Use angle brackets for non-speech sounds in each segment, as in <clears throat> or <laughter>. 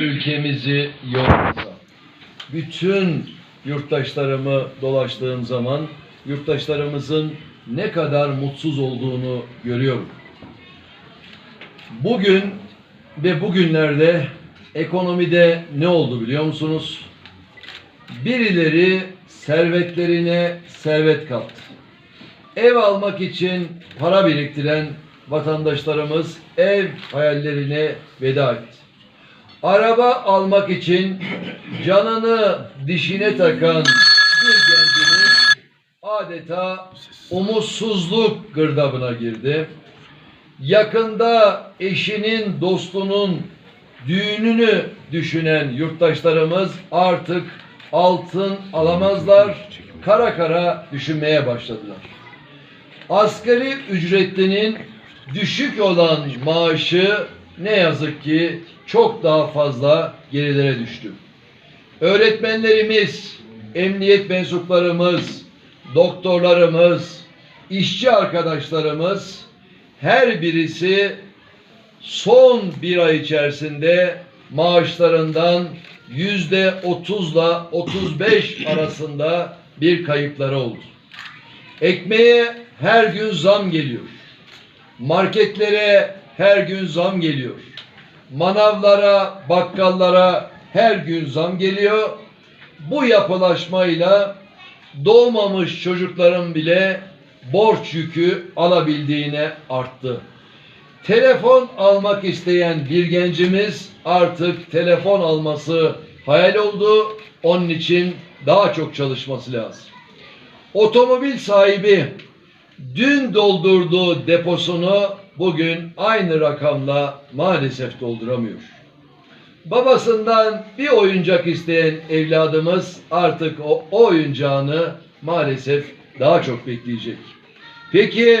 ülkemizi yormasa. Bütün yurttaşlarımı dolaştığım zaman yurttaşlarımızın ne kadar mutsuz olduğunu görüyorum. Bugün ve bugünlerde ekonomide ne oldu biliyor musunuz? Birileri servetlerine servet kattı. Ev almak için para biriktiren vatandaşlarımız ev hayallerine veda etti. Araba almak için canını dişine takan bir gencimiz adeta umutsuzluk gırdabına girdi. Yakında eşinin, dostunun düğününü düşünen yurttaşlarımız artık altın alamazlar, kara kara düşünmeye başladılar. Asgari ücretlinin düşük olan maaşı ne yazık ki çok daha fazla gerilere düştü. Öğretmenlerimiz, emniyet mensuplarımız, doktorlarımız, işçi arkadaşlarımız her birisi son bir ay içerisinde maaşlarından yüzde otuzla otuz beş arasında bir kayıpları oldu. Ekmeğe her gün zam geliyor. Marketlere her gün zam geliyor. Manavlara, bakkallara her gün zam geliyor. Bu yapılaşmayla doğmamış çocukların bile borç yükü alabildiğine arttı. Telefon almak isteyen bir gencimiz artık telefon alması hayal oldu. Onun için daha çok çalışması lazım. Otomobil sahibi dün doldurduğu deposunu bugün aynı rakamla maalesef dolduramıyor. Babasından bir oyuncak isteyen evladımız artık o, o oyuncağını maalesef daha çok bekleyecek. Peki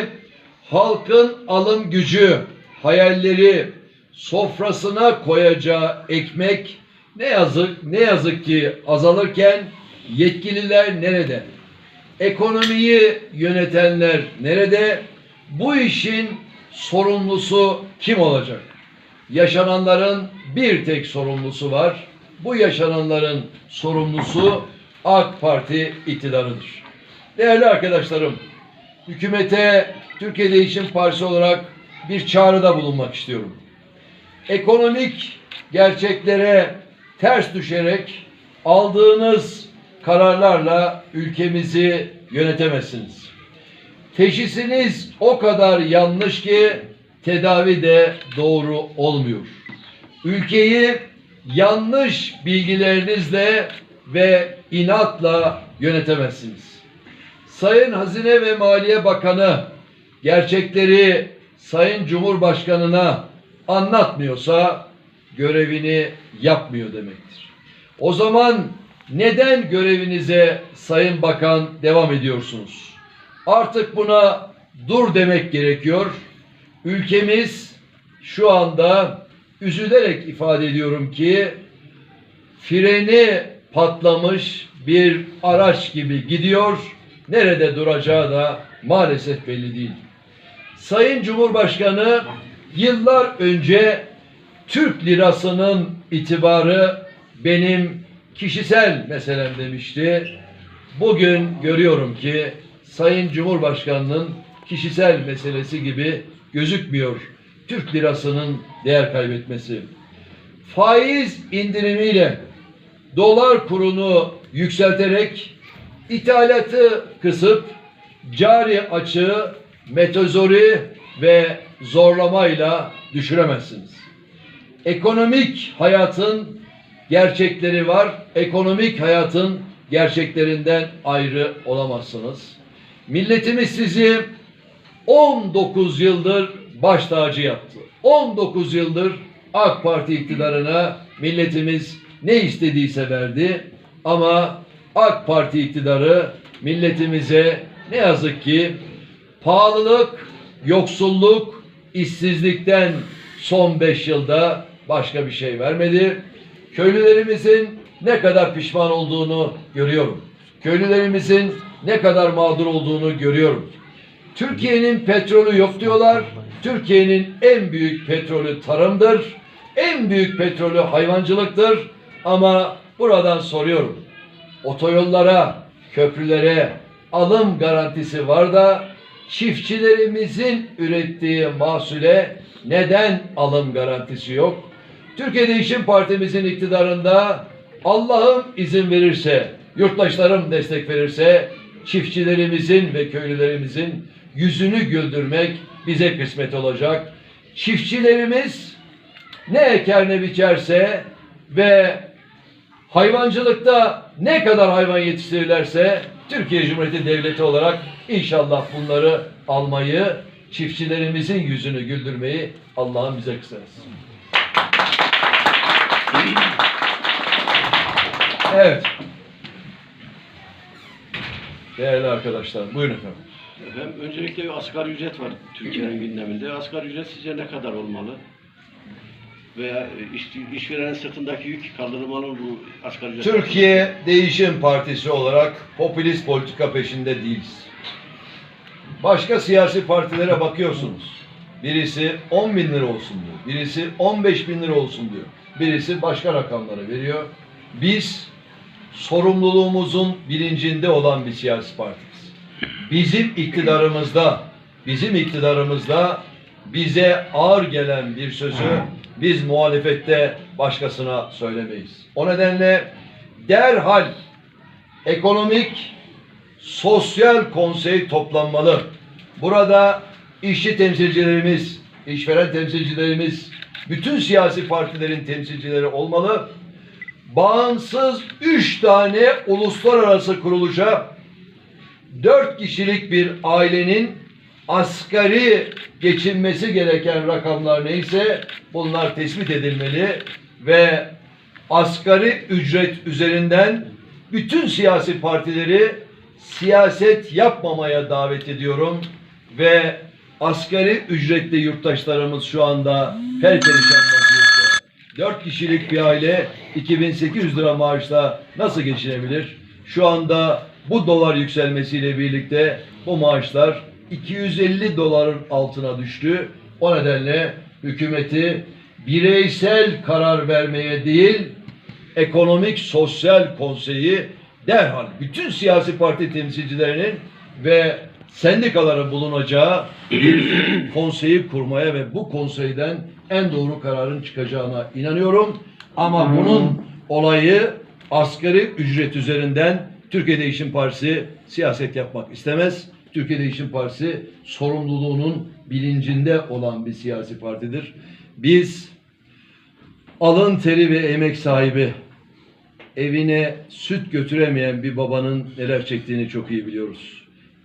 halkın alım gücü, hayalleri, sofrasına koyacağı ekmek ne yazık ne yazık ki azalırken yetkililer nerede? Ekonomiyi yönetenler nerede? Bu işin sorumlusu kim olacak? Yaşananların bir tek sorumlusu var. Bu yaşananların sorumlusu AK Parti iktidarıdır. Değerli arkadaşlarım, hükümete Türkiye Değişim Partisi olarak bir çağrıda bulunmak istiyorum. Ekonomik gerçeklere ters düşerek aldığınız kararlarla ülkemizi yönetemezsiniz. Teşhisiniz o kadar yanlış ki tedavi de doğru olmuyor. Ülkeyi yanlış bilgilerinizle ve inatla yönetemezsiniz. Sayın Hazine ve Maliye Bakanı gerçekleri Sayın Cumhurbaşkanına anlatmıyorsa görevini yapmıyor demektir. O zaman neden görevinize Sayın Bakan devam ediyorsunuz? Artık buna dur demek gerekiyor. Ülkemiz şu anda üzülerek ifade ediyorum ki freni patlamış bir araç gibi gidiyor. Nerede duracağı da maalesef belli değil. Sayın Cumhurbaşkanı yıllar önce Türk lirasının itibarı benim kişisel meselem demişti. Bugün görüyorum ki Sayın Cumhurbaşkanı'nın kişisel meselesi gibi gözükmüyor Türk lirasının değer kaybetmesi. Faiz indirimiyle dolar kurunu yükselterek ithalatı kısıp cari açığı metozori ve zorlamayla düşüremezsiniz. Ekonomik hayatın gerçekleri var. Ekonomik hayatın gerçeklerinden ayrı olamazsınız. Milletimiz sizi 19 yıldır baş tacı yaptı. 19 yıldır AK Parti iktidarına milletimiz ne istediyse verdi. Ama AK Parti iktidarı milletimize ne yazık ki pahalılık, yoksulluk, işsizlikten son 5 yılda başka bir şey vermedi. Köylülerimizin ne kadar pişman olduğunu görüyorum. Köylülerimizin ne kadar mağdur olduğunu görüyorum. Türkiye'nin petrolü yok diyorlar. Türkiye'nin en büyük petrolü tarımdır. en büyük petrolü hayvancılıktır. Ama buradan soruyorum. Otoyollara, köprülere alım garantisi var da çiftçilerimizin ürettiği mahsule neden alım garantisi yok? Türkiye Değişim Partimizin iktidarında Allah'ım izin verirse, yurttaşlarım destek verirse çiftçilerimizin ve köylülerimizin yüzünü güldürmek bize kısmet olacak. Çiftçilerimiz ne eker ne biçerse ve hayvancılıkta ne kadar hayvan yetiştirirlerse Türkiye Cumhuriyeti Devleti olarak inşallah bunları almayı, çiftçilerimizin yüzünü güldürmeyi Allah'ın bize etsin. Evet. Değerli arkadaşlar, buyurun efendim. Efendim, öncelikle bir asgari ücret var Türkiye'nin gündeminde. Asgari ücret sizce ne kadar olmalı? Veya iş, işverenin sırtındaki yük kaldırılmalı mı bu asgari ücret? Türkiye Değişim Partisi olarak popülist politika peşinde değiliz. Başka siyasi partilere bakıyorsunuz. Birisi 10 bin lira olsun diyor. Birisi 15 bin lira olsun diyor. Birisi başka rakamları veriyor. Biz sorumluluğumuzun bilincinde olan bir siyasi partiyiz. Bizim iktidarımızda, bizim iktidarımızda bize ağır gelen bir sözü biz muhalefette başkasına söylemeyiz. O nedenle derhal ekonomik sosyal konsey toplanmalı. Burada işçi temsilcilerimiz, işveren temsilcilerimiz, bütün siyasi partilerin temsilcileri olmalı bağımsız üç tane uluslararası kuruluşa dört kişilik bir ailenin asgari geçinmesi gereken rakamlar neyse bunlar tespit edilmeli ve asgari ücret üzerinden bütün siyasi partileri siyaset yapmamaya davet ediyorum ve asgari ücretli yurttaşlarımız şu anda her 4 kişilik bir aile 2800 lira maaşla nasıl geçinebilir? Şu anda bu dolar yükselmesiyle birlikte bu maaşlar 250 doların altına düştü. O nedenle hükümeti bireysel karar vermeye değil, ekonomik sosyal konseyi derhal bütün siyasi parti temsilcilerinin ve sendikaların bulunacağı bir <clears throat> konseyi kurmaya ve bu konseyden en doğru kararın çıkacağına inanıyorum. Ama bunun olayı asgari ücret üzerinden Türkiye Değişim Partisi siyaset yapmak istemez. Türkiye Değişim Partisi sorumluluğunun bilincinde olan bir siyasi partidir. Biz alın teri ve emek sahibi evine süt götüremeyen bir babanın neler çektiğini çok iyi biliyoruz.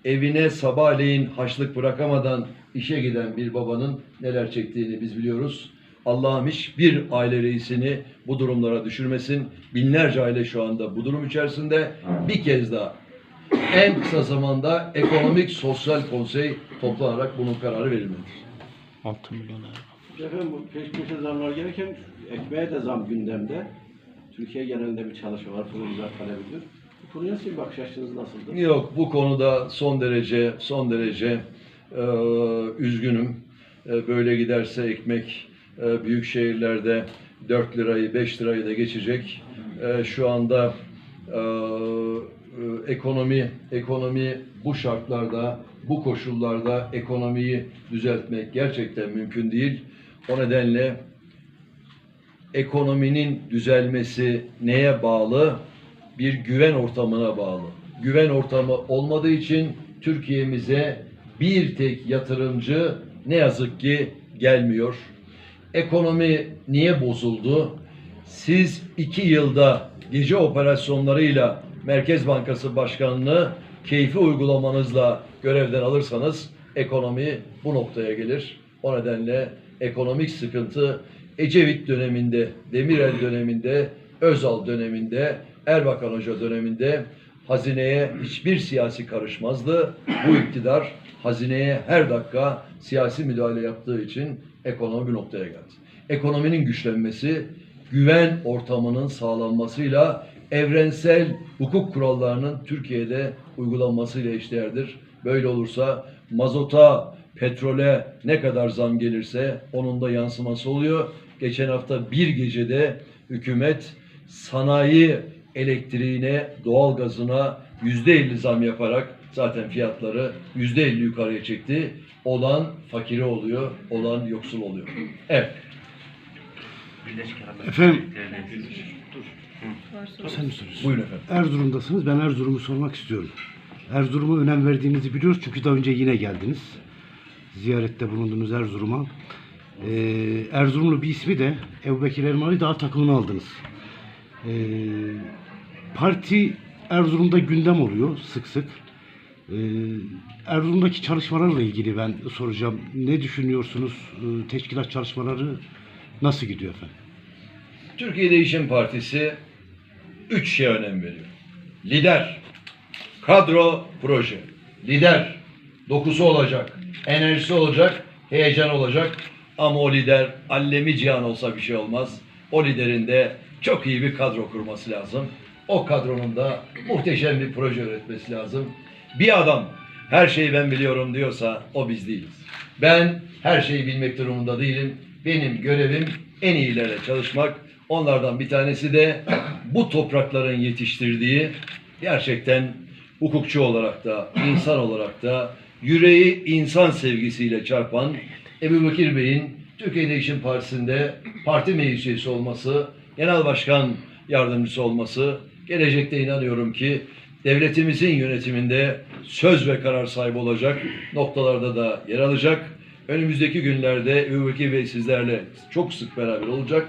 Evine sabahleyin haçlık bırakamadan işe giden bir babanın neler çektiğini biz biliyoruz. Allah'ım hiçbir aile reisini bu durumlara düşürmesin. Binlerce aile şu anda bu durum içerisinde. Bir kez daha en kısa zamanda ekonomik sosyal konsey toplanarak bunun kararı verilmelidir. 6 milyon euro. Efendim bu peş peşe zamlar gelirken ekmeğe de zam gündemde. Türkiye genelinde bir çalışma var. Bunu güzel talebidir. Bu konuya sizin bakış açınız nasıldır? Yok bu konuda son derece son derece e, üzgünüm. E, böyle giderse ekmek e, büyük şehirlerde 4 lirayı 5 lirayı da geçecek. E, şu anda e, e, ekonomi ekonomi bu şartlarda bu koşullarda ekonomiyi düzeltmek gerçekten mümkün değil. O nedenle ekonominin düzelmesi neye bağlı? Bir güven ortamına bağlı. Güven ortamı olmadığı için Türkiye'mize bir tek yatırımcı ne yazık ki gelmiyor. Ekonomi niye bozuldu? Siz iki yılda gece operasyonlarıyla Merkez Bankası Başkanı'nı keyfi uygulamanızla görevden alırsanız ekonomi bu noktaya gelir. O nedenle ekonomik sıkıntı Ecevit döneminde, Demirel döneminde, Özal döneminde, Erbakan Hoca döneminde hazineye hiçbir siyasi karışmazdı. Bu iktidar hazineye her dakika siyasi müdahale yaptığı için ekonomi bir noktaya geldi. Ekonominin güçlenmesi, güven ortamının sağlanmasıyla evrensel hukuk kurallarının Türkiye'de uygulanmasıyla eşdeğerdir. Böyle olursa mazota, petrole ne kadar zam gelirse onun da yansıması oluyor. geçen hafta bir gecede hükümet sanayi elektriğine, doğalgazına yüzde elli zam yaparak zaten fiyatları yüzde elli yukarıya çekti. Olan fakiri oluyor, olan yoksul oluyor. Evet. Efendim, sen mi soruyorsun? Buyurun efendim. Erzurum'dasınız. Ben Erzurum'u sormak istiyorum. Erzurum'a önem verdiğinizi biliyoruz çünkü daha önce yine geldiniz. Ziyarette bulundunuz Erzurum'a. Ee, Erzurumlu bir ismi de Ebu Bekir Elmalı Dağ takımını aldınız. Ee, parti Erzurum'da gündem oluyor sık sık. Ee, Erzurum'daki çalışmalarla ilgili ben soracağım. Ne düşünüyorsunuz? Ee, teşkilat çalışmaları nasıl gidiyor efendim? Türkiye Değişim Partisi üç şeye önem veriyor. Lider, kadro, proje. Lider, dokusu olacak, enerjisi olacak, heyecan olacak. Ama o lider allemi cihan olsa bir şey olmaz. O liderin de çok iyi bir kadro kurması lazım. O kadronun da muhteşem bir proje üretmesi lazım. Bir adam her şeyi ben biliyorum diyorsa o biz değiliz. Ben her şeyi bilmek durumunda değilim. Benim görevim en iyilerle çalışmak. Onlardan bir tanesi de bu toprakların yetiştirdiği gerçekten hukukçu olarak da, insan olarak da yüreği insan sevgisiyle çarpan Ebu Bekir Bey'in Türkiye Değişim Partisi'nde parti meclis üyesi olması, genel başkan yardımcısı olması, gelecekte inanıyorum ki devletimizin yönetiminde söz ve karar sahibi olacak noktalarda da yer alacak. Önümüzdeki günlerde Bekir Bey sizlerle çok sık beraber olacak.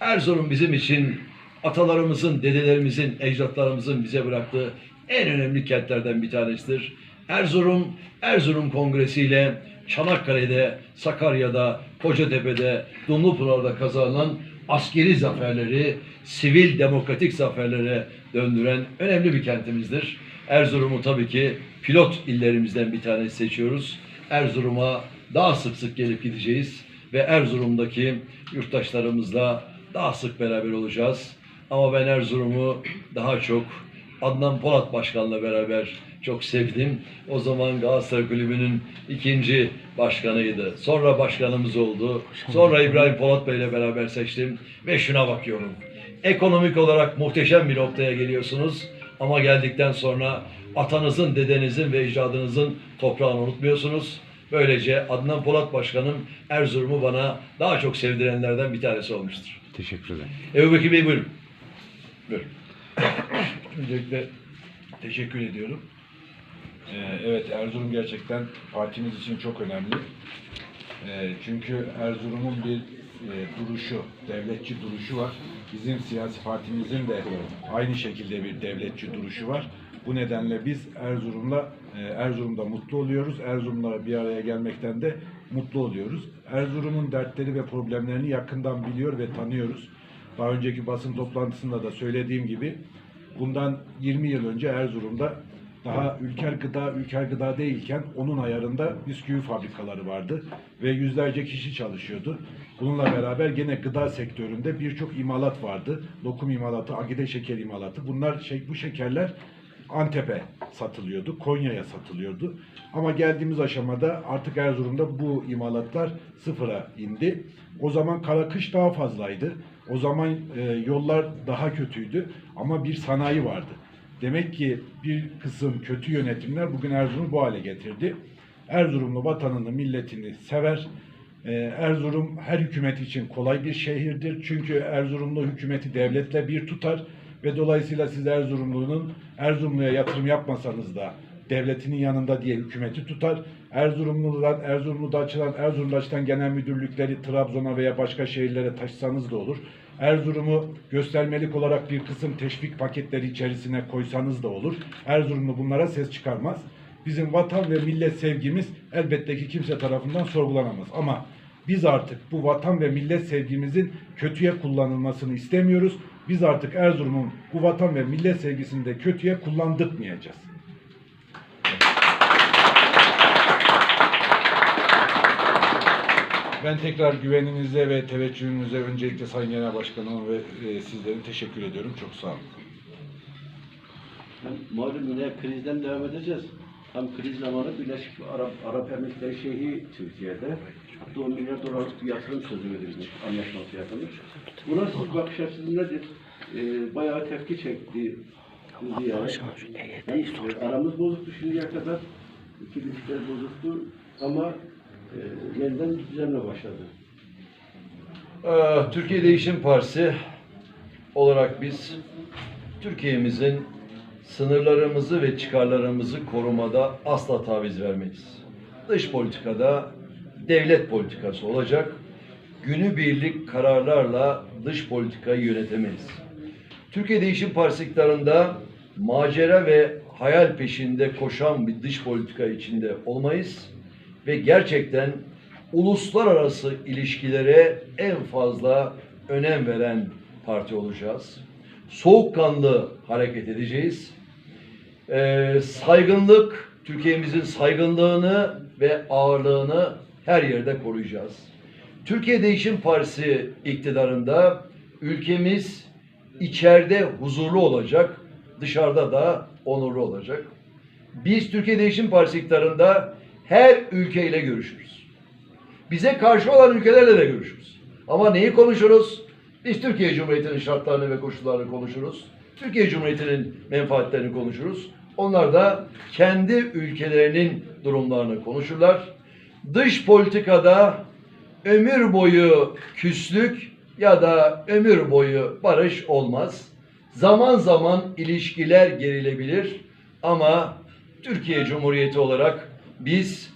Erzurum bizim için atalarımızın, dedelerimizin, ecdatlarımızın bize bıraktığı en önemli kentlerden bir tanesidir. Erzurum, Erzurum Kongresi ile Çanakkale'de, Sakarya'da, Kocatepe'de, Dumlupınar'da kazanılan askeri zaferleri, sivil demokratik zaferlere döndüren önemli bir kentimizdir. Erzurum'u tabii ki pilot illerimizden bir tanesi seçiyoruz. Erzurum'a daha sık sık gelip gideceğiz ve Erzurum'daki yurttaşlarımızla daha sık beraber olacağız. Ama ben Erzurum'u daha çok Adnan Polat Başkan'la beraber çok sevdim. O zaman Galatasaray Kulübü'nün ikinci başkanıydı. Sonra başkanımız oldu. Sonra İbrahim Polat Bey'le beraber seçtim ve şuna bakıyorum. Ekonomik olarak muhteşem bir noktaya geliyorsunuz ama geldikten sonra atanızın, dedenizin ve ecdadınızın toprağını unutmuyorsunuz. Böylece Adnan Polat Başkanım Erzurum'u bana daha çok sevdirenlerden bir tanesi olmuştur. Teşekkür ederim. Ebu Bekir Bey buyurun. Buyurun. Öncelikle teşekkür ediyorum. Ee, evet Erzurum gerçekten partimiz için çok önemli. Ee, çünkü Erzurum'un bir e, duruşu, devletçi duruşu var. Bizim siyasi partimizin de aynı şekilde bir devletçi duruşu var. Bu nedenle biz Erzurum'la e, Erzurum'da mutlu oluyoruz. Erzurum'la bir araya gelmekten de mutlu oluyoruz. Erzurum'un dertleri ve problemlerini yakından biliyor ve tanıyoruz. Daha önceki basın toplantısında da söylediğim gibi bundan 20 yıl önce Erzurum'da daha ülker gıda ülker gıda değilken onun ayarında bisküvi fabrikaları vardı ve yüzlerce kişi çalışıyordu. Bununla beraber gene gıda sektöründe birçok imalat vardı. Lokum imalatı, agide şeker imalatı. Bunlar şey, bu şekerler Antep'e satılıyordu, Konya'ya satılıyordu. Ama geldiğimiz aşamada artık Erzurum'da bu imalatlar sıfıra indi. O zaman kara kış daha fazlaydı. O zaman e, yollar daha kötüydü ama bir sanayi vardı. Demek ki bir kısım kötü yönetimler bugün Erzurum'u bu hale getirdi. Erzurumlu vatanını, milletini sever. Ee, Erzurum her hükümet için kolay bir şehirdir. Çünkü Erzurumlu hükümeti devletle bir tutar ve dolayısıyla siz Erzurumlu'nun Erzurumlu'ya yatırım yapmasanız da devletinin yanında diye hükümeti tutar. Erzurumlu'dan, Erzurumlu'da açılan, Erzurum'da açılan genel müdürlükleri Trabzon'a veya başka şehirlere taşısanız da olur. Erzurum'u göstermelik olarak bir kısım teşvik paketleri içerisine koysanız da olur. Erzurumlu bunlara ses çıkarmaz. Bizim vatan ve millet sevgimiz elbette ki kimse tarafından sorgulanamaz. Ama biz artık bu vatan ve millet sevgimizin kötüye kullanılmasını istemiyoruz. Biz artık Erzurum'un bu vatan ve millet sevgisini de kötüye kullandırtmayacağız. Ben tekrar güveninize ve teveccühünüze öncelikle Sayın Genel Başkanım ve e, sizlere teşekkür ediyorum. Çok sağ olun. Hem malum yine krizden devam edeceğiz. Hem kriz zamanı Birleşik Arap, Arap Emirlikleri Şeyhi Türkiye'de. Hatta 10 milyar dolarlık bir yatırım sözü verilmiş, anlaşması yapılmış. Buna siz bakış açınız nedir? Ee, bayağı tepki çekti ziyaret. E, aramız bozuktu şimdiye kadar. İki ilişkiler bozuktu ama e, yeniden düzenle başladı. Ee, Türkiye Değişim Partisi olarak biz Türkiye'mizin sınırlarımızı ve çıkarlarımızı korumada asla taviz vermeyiz. Dış politikada devlet politikası olacak. Günübirlik kararlarla dış politikayı yönetemeyiz. Türkiye Değişim Partisi iktidarında macera ve hayal peşinde koşan bir dış politika içinde olmayız ve gerçekten uluslararası ilişkilere en fazla önem veren parti olacağız. Soğukkanlı hareket edeceğiz. Ee, saygınlık, Türkiye'mizin saygınlığını ve ağırlığını her yerde koruyacağız. Türkiye Değişim Partisi iktidarında ülkemiz içeride huzurlu olacak, dışarıda da onurlu olacak. Biz Türkiye Değişim Partisi iktidarında her ülkeyle görüşürüz. Bize karşı olan ülkelerle de görüşürüz. Ama neyi konuşuruz? Biz Türkiye Cumhuriyeti'nin şartlarını ve koşullarını konuşuruz. Türkiye Cumhuriyeti'nin menfaatlerini konuşuruz. Onlar da kendi ülkelerinin durumlarını konuşurlar. Dış politikada ömür boyu küslük ya da ömür boyu barış olmaz. Zaman zaman ilişkiler gerilebilir ama Türkiye Cumhuriyeti olarak biz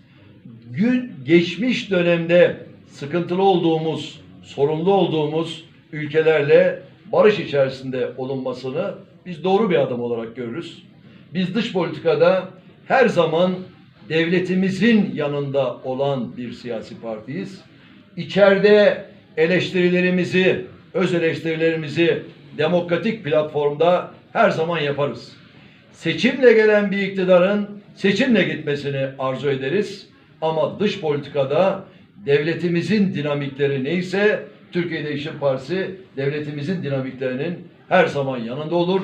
gün geçmiş dönemde sıkıntılı olduğumuz, sorunlu olduğumuz ülkelerle barış içerisinde olunmasını biz doğru bir adım olarak görürüz. Biz dış politikada her zaman devletimizin yanında olan bir siyasi partiyiz. İçeride eleştirilerimizi, öz eleştirilerimizi demokratik platformda her zaman yaparız. Seçimle gelen bir iktidarın seçimle gitmesini arzu ederiz. Ama dış politikada devletimizin dinamikleri neyse Türkiye Değişim Partisi devletimizin dinamiklerinin her zaman yanında olur.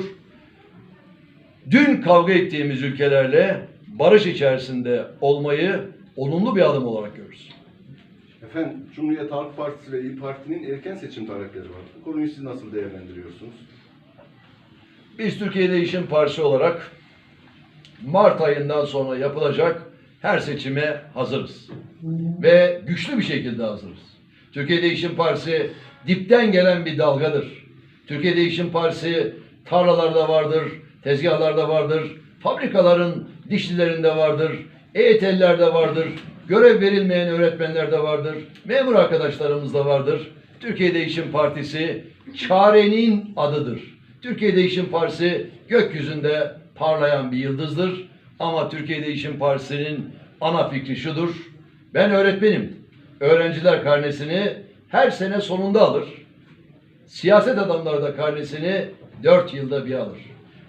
Dün kavga ettiğimiz ülkelerle barış içerisinde olmayı olumlu bir adım olarak görürüz. Efendim, Cumhuriyet Halk Partisi ve İYİ Parti'nin erken seçim talepleri var. Bu konuyu siz nasıl değerlendiriyorsunuz? Biz Türkiye Değişim Partisi olarak Mart ayından sonra yapılacak her seçime hazırız. Ve güçlü bir şekilde hazırız. Türkiye Değişim Partisi dipten gelen bir dalgadır. Türkiye Değişim Partisi tarlalarda vardır, tezgahlarda vardır, fabrikaların dişlilerinde vardır, EYT'lilerde vardır, görev verilmeyen öğretmenlerde vardır, memur arkadaşlarımız da vardır. Türkiye Değişim Partisi çarenin adıdır. Türkiye Değişim Partisi gökyüzünde parlayan bir yıldızdır. Ama Türkiye Değişim Partisi'nin ana fikri şudur. Ben öğretmenim. Öğrenciler karnesini her sene sonunda alır. Siyaset adamları da karnesini dört yılda bir alır.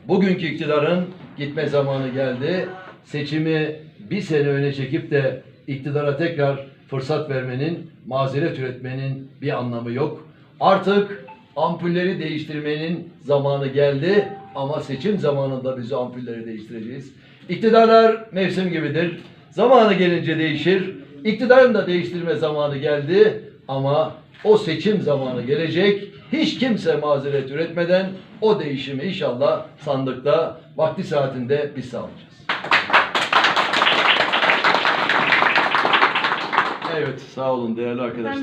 Bugünkü iktidarın gitme zamanı geldi. Seçimi bir sene öne çekip de iktidara tekrar fırsat vermenin, mazeret üretmenin bir anlamı yok. Artık ampulleri değiştirmenin zamanı geldi ama seçim zamanında biz ampulleri değiştireceğiz. İktidarlar mevsim gibidir. Zamanı gelince değişir. İktidarın da değiştirme zamanı geldi ama o seçim zamanı gelecek. Hiç kimse mazeret üretmeden o değişimi inşallah sandıkta vakti saatinde biz sağlayacağız. Evet sağ olun değerli arkadaşlar.